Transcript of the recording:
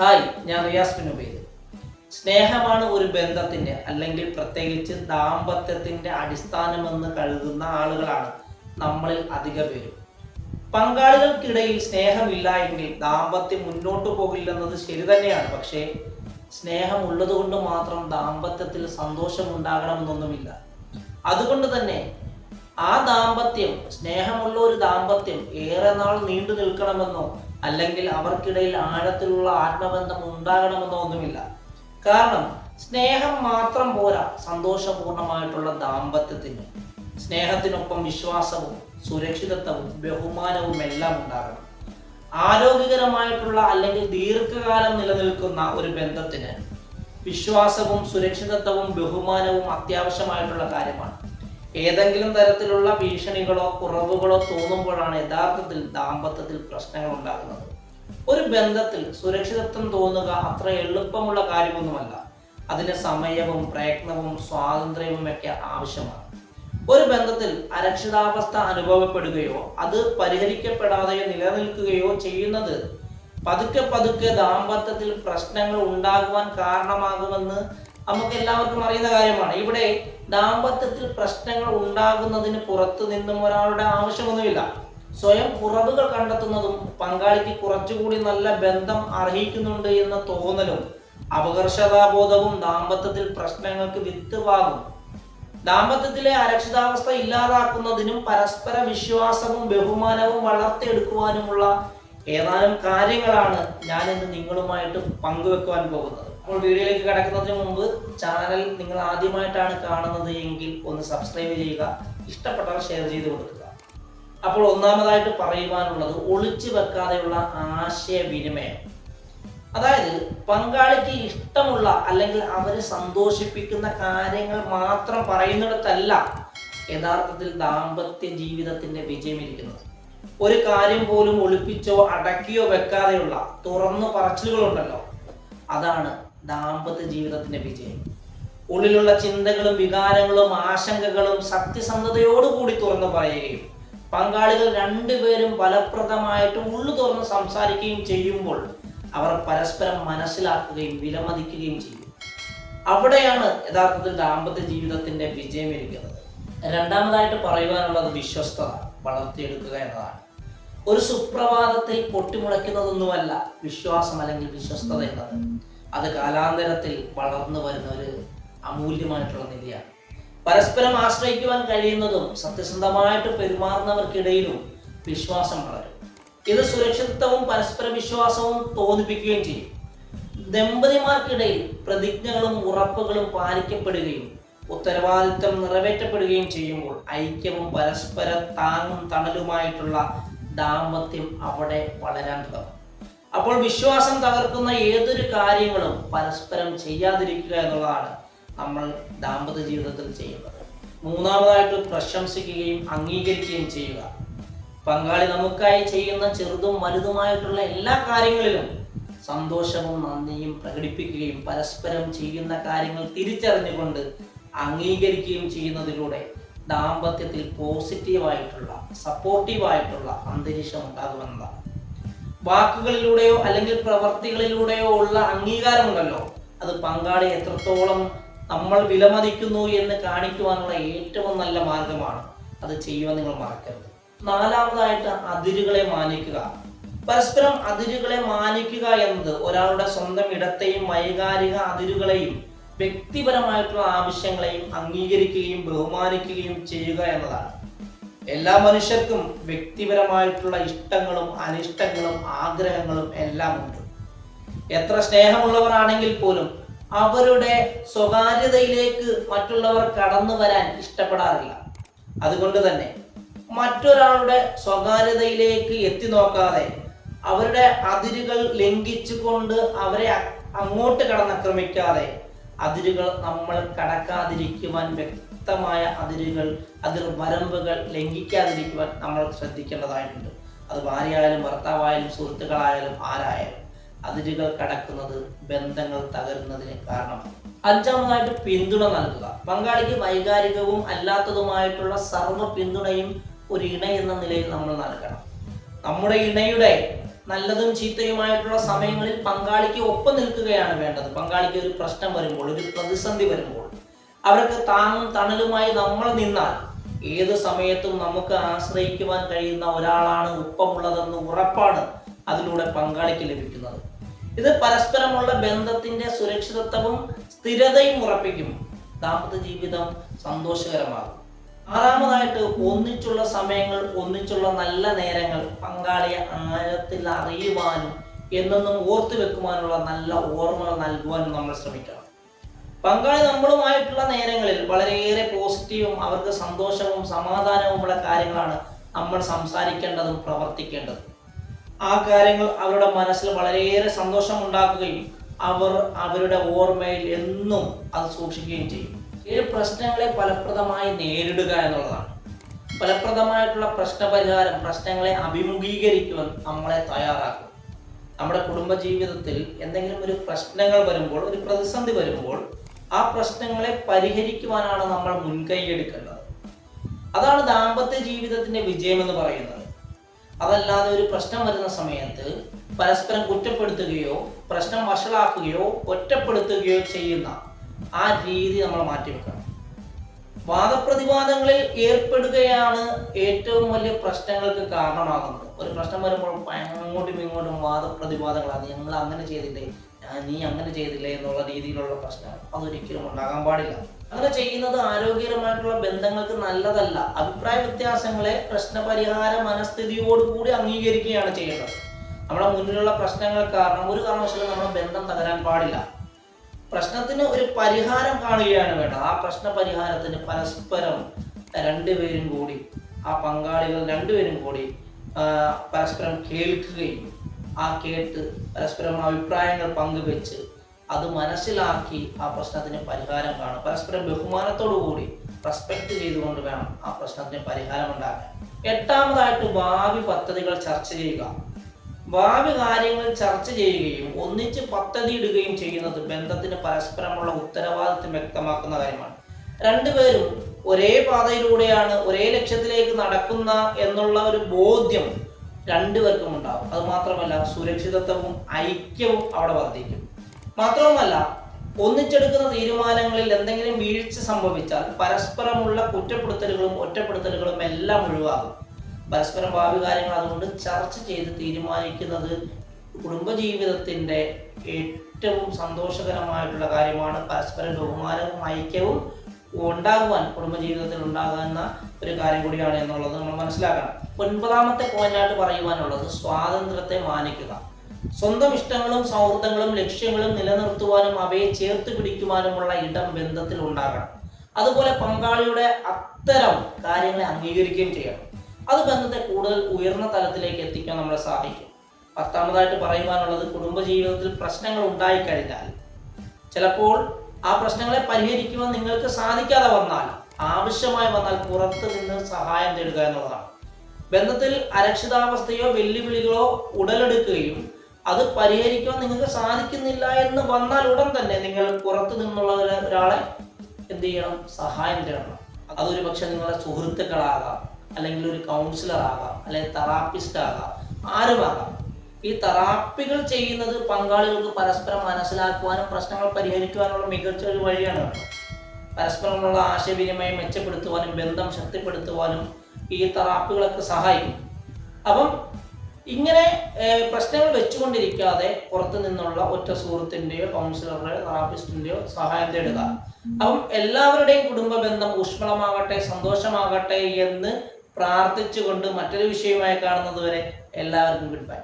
Hi ഞാൻ റിയാസ് ഉബൈദ്. സ്നേഹമാണ് ഒരു ബന്ധത്തിന്റെ അല്ലെങ്കിൽ പ്രത്യേകിച്ച് ദാമ്പത്യത്തിന്റെ അടിസ്ഥാനമെന്ന് കരുതുന്ന ആളുകളാണ് നമ്മളിൽ അധിക പേരും. പങ്കാളികൾക്കിടയിൽ സ്നേഹമില്ല എങ്കിൽ ദാമ്പത്യം മുന്നോട്ട് പോകില്ലെന്നത് ശരി തന്നെയാണ്. പക്ഷേ സ്നേഹം ഉള്ളതുകൊണ്ട് മാത്രം ദാമ്പത്യത്തിൽ സന്തോഷം ഉണ്ടാകണമെന്നൊന്നുമില്ല അതുകൊണ്ട് തന്നെ ആ ദാമ്പത്യം സ്നേഹമുള്ള ഒരു ദാമ്പത്യം ഏറെ നാൾ നീണ്ടു നിൽക്കണമെന്നോ അല്ലെങ്കിൽ അവർക്കിടയിൽ ആഴത്തിലുള്ള ആത്മബന്ധം ഉണ്ടാകണമെന്നൊന്നുമില്ല കാരണം സ്നേഹം മാത്രം പോരാ സന്തോഷപൂർണമായിട്ടുള്ള ദാമ്പത്യത്തിന്. സ്നേഹത്തിനൊപ്പം വിശ്വാസവും സുരക്ഷിതത്വവും ബഹുമാനവും എല്ലാം ഉണ്ടാകണം. ആരോഗ്യകരമായിട്ടുള്ള അല്ലെങ്കിൽ ദീർഘകാലം നിലനിൽക്കുന്ന ഒരു ബന്ധത്തിന് വിശ്വാസവും സുരക്ഷിതത്വവും ബഹുമാനവും അത്യാവശ്യമായിട്ടുള്ള കാര്യമാണ്. ഏതെങ്കിലും തരത്തിലുള്ള ഭീഷണികളോ കുറവുകളോ തോന്നുമ്പോഴാണ് യഥാർത്ഥത്തിൽ ദാമ്പത്യത്തിൽ പ്രശ്നങ്ങൾ ഉണ്ടാകുന്നത്. ഒരു ബന്ധത്തിൽ സുരക്ഷിതത്വം തോന്നുക അത്ര എളുപ്പമുള്ള കാര്യമൊന്നുമല്ല. അതിന് സമയവും പ്രയത്നവും സ്വാതന്ത്ര്യവും ഒക്കെ ആവശ്യമാണ്. ഒരു ബന്ധത്തിൽ അരക്ഷിതാവസ്ഥ അനുഭവപ്പെടുകയോ അത് പരിഹരിക്കപ്പെടാതെയോ നിലനിൽക്കുകയോ ചെയ്യുന്നത് പതുക്കെ പതുക്കെ ദാമ്പത്യത്തിൽ പ്രശ്നങ്ങൾ ഉണ്ടാകുവാൻ കാരണമാകുമെന്ന് നമുക്ക് എല്ലാവർക്കും അറിയുന്ന കാര്യമാണ്. ഇവിടെ ദാമ്പത്യത്തിൽ പ്രശ്നങ്ങൾ ഉണ്ടാകുന്നതിന് പുറത്തു നിന്നും ഒരാളുടെ ആവശ്യമൊന്നുമില്ല. സ്വയം കുറവുകൾ കണ്ടെത്തുന്നതും പങ്കാളിക്ക് കുറച്ചുകൂടി നല്ല ബന്ധം അർഹിക്കുന്നുണ്ട് എന്ന തോന്നലും അപകർഷതാബോധവും ദാമ്പത്യത്തിൽ പ്രശ്നങ്ങൾക്ക് വിത്തുവാകും. ദാമ്പത്യത്തിലെ അരക്ഷിതാവസ്ഥ ഇല്ലാതാക്കുന്നതിനും പരസ്പര വിശ്വാസവും ബഹുമാനവും വളർത്തിയെടുക്കുവാനുമുള്ള ഏതാനും കാര്യങ്ങളാണ് ഞാൻ ഇന്ന് നിങ്ങളുമായിട്ട് പങ്കുവെക്കുവാൻ പോകുന്നത്. അപ്പോൾ വീഡിയോയിലേക്ക് കടക്കുന്നതിന് മുമ്പ് ചാനൽ നിങ്ങൾ ആദ്യമായിട്ടാണ് കാണുന്നത് എങ്കിൽ ഒന്ന് സബ്സ്ക്രൈബ് ചെയ്യുക ഇഷ്ടപ്പെട്ടാൽ ഷെയർ ചെയ്ത് കൊടുക്കുക. അപ്പോൾ ഒന്നാമതായിട്ട് പറയുവാനുള്ളത് ഒളിച്ചു വെക്കാതെയുള്ള ആശയവിനിമയം. അതായത് പങ്കാളിക്ക് ഇഷ്ടമുള്ള അല്ലെങ്കിൽ അവരെ സന്തോഷിപ്പിക്കുന്ന കാര്യങ്ങൾ മാത്രം പറയുന്നിടത്തല്ല യഥാർത്ഥത്തിൽ ദാമ്പത്യ ജീവിതത്തിന്റെ വിജയം ഇരിക്കുന്നത് ഒരു കാര്യം പോലും ഒളിപ്പിച്ചോ അടക്കിയോ വെക്കാതെയുള്ള തുറന്നു പറച്ചിലുകളുണ്ടല്ലോ. അതാണ് ദാമ്പത്യ ജീവിതത്തിന്റെ വിജയം. ഉള്ളിലുള്ള ചിന്തകളും വികാരങ്ങളും ആശങ്കകളും സത്യസന്ധതയോടുകൂടി തുറന്നു പറയുകയും പങ്കാളികൾ രണ്ടുപേരും ഫലപ്രദമായിട്ട് ഉള്ളു തുറന്ന് സംസാരിക്കുകയും ചെയ്യുമ്പോൾ അവർ പരസ്പരം മനസ്സിലാക്കുകയും വിലമതിക്കുകയും ചെയ്യും. അവിടെയാണ് യഥാർത്ഥത്തിൽ ദാമ്പത്യ ജീവിതത്തിന്റെ വിജയം ഇരിക്കുന്നത്. രണ്ടാമതായിട്ട് പറയുവാനുള്ളത് വിശ്വസ്തത വളർത്തിയെടുക്കുക എന്നതാണ്. ഒരു സുപ്രഭാതത്തിൽ പൊട്ടിമുളയ്ക്കുന്നതൊന്നുമല്ല വിശ്വാസം അല്ലെങ്കിൽ വിശ്വസ്തത എന്നത്. അത് കാലാന്തരത്തിൽ വളർന്നു വരുന്ന ഒരു അമൂല്യമായിട്ടുള്ള നിധിയാണ്. പരസ്പരം ആശ്രയിക്കുവാൻ കഴിയുന്നതും സത്യസന്ധമായിട്ട് പെരുമാറുന്നവർക്കിടയിലും വിശ്വാസം വളരും. ഇത് സുരക്ഷിതത്വവും പരസ്പര വിശ്വാസവും തോന്നിപ്പിക്കുകയും ചെയ്യും. ദമ്പതിമാർക്കിടയിൽ പ്രതിജ്ഞകളും ഉറപ്പുകളും പാലിക്കപ്പെടുകയും ഉത്തരവാദിത്തം നിറവേറ്റപ്പെടുകയും ചെയ്യുമ്പോൾ ഐക്യവും പരസ്പര താങ്ങും തണലുമായിട്ടുള്ള ദാമ്പത്യം അവിടെ വളരാൻ തുടങ്ങും. അപ്പോൾ വിശ്വാസം തകർക്കുന്ന ഏതൊരു കാര്യങ്ങളും പരസ്പരം ചെയ്യാതിരിക്കുക എന്നുള്ളതാണ് നമ്മൾ ദാമ്പത്യ ജീവിതത്തിൽ ചെയ്യുന്നത്. മൂന്നാമതായിട്ട് പ്രശംസിക്കുകയും അംഗീകരിക്കുകയും ചെയ്യുക. പങ്കാളി നമുക്കായി ചെയ്യുന്ന ചെറുതും വലുതുമായിട്ടുള്ള എല്ലാ കാര്യങ്ങളിലും സന്തോഷവും നന്ദിയും പ്രകടിപ്പിക്കുകയും പരസ്പരം ചെയ്യുന്ന കാര്യങ്ങൾ തിരിച്ചറിഞ്ഞുകൊണ്ട് അംഗീകരിക്കുകയും ചെയ്യുന്നതിലൂടെ ദാമ്പത്യത്തിൽ പോസിറ്റീവായിട്ടുള്ള സപ്പോർട്ടീവായിട്ടുള്ള അന്തരീക്ഷം ഉണ്ടാകുമെന്നതാണ്. വാക്കുകളിലൂടെയോ അല്ലെങ്കിൽ പ്രവർത്തികളിലൂടെയോ ഉള്ള അംഗീകാരമുണ്ടല്ലോ. അത് പങ്കാളി എത്രത്തോളം നമ്മൾ വിലമതിക്കുന്നു എന്ന് കാണിക്കുവാനുള്ള ഏറ്റവും നല്ല മാർഗമാണ്. അത് ചെയ്യുവാൻ നിങ്ങൾ മറക്കരുത്. നാലാമതായിട്ട് അതിരുകളെ മാനിക്കുക. പരസ്പരം അതിരുകളെ മാനിക്കുക എന്നത് ഒരാളുടെ സ്വന്തം ഇടത്തെയും വൈകാരിക അതിരുകളെയും വ്യക്തിപരമായിട്ടുള്ള ആവശ്യങ്ങളെയും അംഗീകരിക്കുകയും ബഹുമാനിക്കുകയും ചെയ്യുക എന്നതാണ്. എല്ലാ മനുഷ്യർക്കും വ്യക്തിപരമായിട്ടുള്ള ഇഷ്ടങ്ങളും അനിഷ്ടങ്ങളും ആഗ്രഹങ്ങളും എല്ലാം ഉണ്ട്. എത്ര സ്നേഹമുള്ളവരാണെങ്കിൽ പോലും അവരുടെ സ്വകാര്യതയിലേക്ക് മറ്റുള്ളവർ കടന്നു വരാൻ ഇഷ്ടപ്പെടാറില്ല. അതുകൊണ്ട് തന്നെ മറ്റൊരാളുടെ സ്വകാര്യതയിലേക്ക് എത്തി നോക്കാതെ അവരുടെ അതിരുകൾ ലംഘിച്ചുകൊണ്ട് അവരെ അങ്ങോട്ട് കടന്നാക്രമിക്കാതെ അതിരുകൾ നമ്മൾ കടക്കാതിരിക്കുവാൻ വ്യക്തമായ അതിരുകൾ അതിർ വരമ്പുകൾ ലംഘിക്കാതിരിക്കുവാൻ നമ്മൾ ശ്രദ്ധിക്കേണ്ടതായിട്ടുണ്ട്. അത് ഭാര്യയായാലും ഭർത്താവായാലും സുഹൃത്തുക്കളായാലും ആരായാലും അതിരുകൾ കടക്കുന്നത് ബന്ധങ്ങൾ തകരുന്നതിന് കാരണമാണ് അഞ്ചാമതായിട്ട് പിന്തുണ നൽകുക. പങ്കാളിക്ക് വൈകാരികവും അല്ലാത്തതുമായിട്ടുള്ള സർവ പിന്തുണയും ഒരു ഇണ എന്ന നിലയിൽ നമ്മൾ നൽകണം. നമ്മുടെ ഇണയുടെ നല്ലതും ചീത്തയുമായിട്ടുള്ള സമയങ്ങളിൽ പങ്കാളിക്ക് ഒപ്പം നിൽക്കുകയാണ് വേണ്ടത്. പങ്കാളിക്ക് ഒരു പ്രശ്നം വരുമ്പോൾ ഒരു പ്രതിസന്ധി വരുമ്പോൾ അവർക്ക് താങ്ങും തണലുമായി നമ്മൾ നിന്നാൽ ഏത് സമയത്തും നമുക്ക് ആശ്രയിക്കുവാൻ കഴിയുന്ന ഒരാളാണ് ഒപ്പമുള്ളതെന്ന് ഉറപ്പാണ് അതിലൂടെ പങ്കാളിക്ക് ലഭിക്കുന്നത്. ഇത് പരസ്പരമുള്ള ബന്ധത്തിന്റെ സുരക്ഷിതത്വവും സ്ഥിരതയും ഉറപ്പിക്കും. ദാമ്പത്യ ജീവിതം സന്തോഷകരമാകും. ആറാമതായിട്ട് ഒന്നിച്ചുള്ള സമയങ്ങൾ ഒന്നിച്ചുള്ള നല്ല നേരങ്ങൾ പങ്കാളിയെ ആഴത്തിൽ അറിയുവാനും എന്നൊന്നും ഓർത്തു വെക്കുവാനുള്ള നല്ല ഓർമ്മകൾ നൽകുവാനും നമ്മൾ ശ്രമിക്കണം. പങ്കാളി നമ്മളുമായിട്ടുള്ള നേരങ്ങളിൽ വളരെയേറെ പോസിറ്റീവും അവർക്ക് സന്തോഷവും സമാധാനവുമുള്ള കാര്യങ്ങളാണ് നമ്മൾ സംസാരിക്കേണ്ടതും പ്രവർത്തിക്കേണ്ടതും. ആ കാര്യങ്ങൾ അവരുടെ മനസ്സിൽ വളരെയേറെ സന്തോഷം ഉണ്ടാക്കുകയും അവർ അവരുടെ ഓർമ്മയിൽ എന്നും അത് സൂക്ഷിക്കുകയും ചെയ്യും. ഈ പ്രശ്നങ്ങളെ ഫലപ്രദമായി നേരിടുക എന്നുള്ളതാണ്. ഫലപ്രദമായിട്ടുള്ള പ്രശ്നപരിഹാരം പ്രശ്നങ്ങളെ അഭിമുഖീകരിക്കുവാൻ നമ്മളെ തയ്യാറാക്കും. നമ്മുടെ കുടുംബ ജീവിതത്തിൽ എന്തെങ്കിലും ഒരു പ്രശ്നങ്ങൾ വരുമ്പോൾ ഒരു പ്രതിസന്ധി വരുമ്പോൾ ആ പ്രശ്നങ്ങളെ പരിഹരിക്കുവാനാണ് നമ്മൾ മുൻകൈ എടുക്കേണ്ടത്. അതാണ് ദാമ്പത്യ ജീവിതത്തിന്റെ വിജയം എന്ന് പറയുന്നത്. അതല്ലാതെ ഒരു പ്രശ്നം വരുന്ന സമയത്ത് പരസ്പരം കുറ്റപ്പെടുത്തുകയോ പ്രശ്നം വഷളാക്കുകയോ ഒറ്റപ്പെടുത്തുകയോ ചെയ്യുന്ന ആ രീതി നമ്മൾ മാറ്റിവെക്കണം. വാദപ്രതിവാദങ്ങളിൽ ഏർപ്പെടുകയാണ് ഏറ്റവും വലിയ പ്രശ്നങ്ങൾക്ക് കാരണമാകുന്നത്. ഒരു പ്രശ്നം വരുമ്പോൾ അങ്ങോട്ടും ഇങ്ങോട്ടും വാദപ്രതിവാദങ്ങളാണ്. ഞങ്ങൾ അങ്ങനെ ചെയ്തില്ലേ? നീ അങ്ങനെ ചെയ്തില്ലേ? എന്നുള്ള രീതിയിലുള്ള പ്രശ്നങ്ങൾ അതൊരിക്കലും ഉണ്ടാകാൻ പാടില്ല. അങ്ങനെ ചെയ്യുന്നത് ആരോഗ്യകരമായിട്ടുള്ള ബന്ധങ്ങൾക്ക് നല്ലതല്ല. അഭിപ്രായ വ്യത്യാസങ്ങളെ പ്രശ്നപരിഹാര മനസ്ഥിതിയോടുകൂടി അംഗീകരിക്കുകയാണ് ചെയ്യേണ്ടത് നമ്മുടെ മുന്നിലുള്ള പ്രശ്നങ്ങൾ കാരണം ഒരു കാരണവശാലും നമ്മുടെ ബന്ധം തകരാൻ പാടില്ല. പ്രശ്നത്തിന് ഒരു പരിഹാരം കാണുകയാണ് വേണ്ടത്. ആ പ്രശ്ന പരിഹാരത്തിന് പരസ്പരം രണ്ടുപേരും കൂടി ആ പങ്കാളികൾ രണ്ടുപേരും കൂടി പരസ്പരം കേൾക്കുകയും ആ കേട്ട് പരസ്പരം അഭിപ്രായങ്ങൾ പങ്കുവെച്ച് അത് മനസ്സിലാക്കി ആ പ്രശ്നത്തിന് പരിഹാരം കാണും. പരസ്പരം ബഹുമാനത്തോടു കൂടി റെസ്പെക്ട് ചെയ്തുകൊണ്ട് വേണം ആ പ്രശ്നത്തിന് പരിഹാരം ഉണ്ടാക്കാൻ. എട്ടാമതായിട്ട് ഭാവി പദ്ധതികൾ ചർച്ച ചെയ്യുക. ഭാവി കാര്യങ്ങൾ ചർച്ച ചെയ്യുകയും ഒന്നിച്ച് പദ്ധതി ഇടുകയും ചെയ്യുന്നത് ബന്ധത്തിന് പരസ്പരമുള്ള ഉത്തരവാദിത്വം വ്യക്തമാക്കുന്ന കാര്യമാണ്. രണ്ടുപേരും ഒരേ പാതയിലൂടെയാണ് ഒരേ ലക്ഷ്യത്തിലേക്ക് നടക്കുന്ന എന്നുള്ള ഒരു ബോധ്യം രണ്ടുപേർക്കും ഉണ്ടാവും. അത് മാത്രമല്ല സുരക്ഷിതത്വവും ഐക്യവും അവിടെ വർദ്ധിക്കും. മാത്രവുമല്ല ഒന്നിച്ചെടുക്കുന്ന തീരുമാനങ്ങളിൽ എന്തെങ്കിലും വീഴ്ച സംഭവിച്ചാൽ പരസ്പരമുള്ള കുറ്റപ്പെടുത്തലുകളും ഒറ്റപ്പെടുത്തലുകളും എല്ലാം ഒഴിവാകും. പരസ്പരം ഭാവി കാര്യങ്ങൾ അതുകൊണ്ട് ചർച്ച ചെയ്ത് തീരുമാനിക്കുന്നത് കുടുംബജീവിതത്തിന്റെ ഏറ്റവും സന്തോഷകരമായിട്ടുള്ള കാര്യമാണ്. പരസ്പരം ബഹുമാനവും ഐക്യവും ഉണ്ടാകുവാൻ കുടുംബജീവിതത്തിൽ ഉണ്ടാകുന്ന ഒരു കാര്യം കൂടിയാണ് എന്നുള്ളത് നമ്മൾ മനസ്സിലാക്കണം. ഒൻപതാമത്തെ പോയിന്റായിട്ട് പറയുവാനുള്ളത് സ്വാതന്ത്ര്യത്തെ മാനിക്കുക. സ്വന്തം ഇഷ്ടങ്ങളും സൗഹൃദങ്ങളും ലക്ഷ്യങ്ങളും നിലനിർത്തുവാനും അവയെ ചേർത്ത് പിടിക്കുവാനുമുള്ള ഇടം ബന്ധത്തിൽ ഉണ്ടാകണം. അതുപോലെ പങ്കാളിയുടെ അത്തരം കാര്യങ്ങളെ അംഗീകരിക്കുകയും ചെയ്യണം. അത് ബന്ധത്തെ കൂടുതൽ ഉയർന്ന തലത്തിലേക്ക് എത്തിക്കാൻ നമ്മളെ സഹായിക്കും. പത്താമതായിട്ട് പറയുവാനുള്ളത് കുടുംബജീവിതത്തിൽ പ്രശ്നങ്ങൾ ഉണ്ടായിക്കഴിഞ്ഞാൽ ചിലപ്പോൾ ആ പ്രശ്നങ്ങളെ പരിഹരിക്കുവാൻ നിങ്ങൾക്ക് സാധിക്കാതെ വന്നാൽ ആവശ്യമായി വന്നാൽ പുറത്ത് നിന്ന് സഹായം തേടുക എന്നുള്ളതാണ്. ബന്ധത്തിൽ അരക്ഷിതാവസ്ഥയോ വെല്ലുവിളികളോ ഉടലെടുക്കുകയും അത് പരിഹരിക്കാൻ നിങ്ങൾക്ക് സാധിക്കുന്നില്ല എന്ന് വന്നാൽ ഉടൻ തന്നെ നിങ്ങൾ പുറത്തു നിന്നുള്ള ഒരു- ഒരാളെ എന്ത് ചെയ്യണം? സഹായം തേടണം. അതൊരു പക്ഷെ നിങ്ങളുടെ സുഹൃത്തുക്കളാകാം. അല്ലെങ്കിൽ ഒരു കൗൺസിലർ ആകാം അല്ലെങ്കിൽ തെറാപ്പിസ്റ്റ് ആകാം ആരുമാകാം ഈ തെറാപ്പികൾ ചെയ്യുന്നത് പങ്കാളികൾക്ക് പരസ്പരം മനസ്സിലാക്കുവാനും പ്രശ്നങ്ങൾ പരിഹരിക്കുവാനുള്ള മികച്ച ഒരു വഴിയാണ് പരസ്പരമുള്ള ആശയവിനിമയം മെച്ചപ്പെടുത്തുവാനും ബന്ധം ശക്തിപ്പെടുത്തുവാനും ഈ തെറാപ്പികളൊക്കെ സഹായിക്കും. അപ്പം ഇങ്ങനെ പ്രശ്നങ്ങൾ വെച്ചുകൊണ്ടിരിക്കാതെ പുറത്തു നിന്നുള്ള ഒറ്റ സുഹൃത്തിന്റെയോ കൗൺസിലറുടെയോ തെറാപ്പിസ്റ്റിന്റെയോ സഹായം തേടുക. അപ്പം എല്ലാവരുടെയും കുടുംബ ബന്ധം ഊഷ്മളമാകട്ടെ സന്തോഷമാകട്ടെ എന്ന് പ്രാർത്ഥിച്ചുകൊണ്ട് മറ്റൊരു വിഷയമായി കാണുന്നതുവരെ എല്ലാവർക്കും ഗുഡ് ബൈ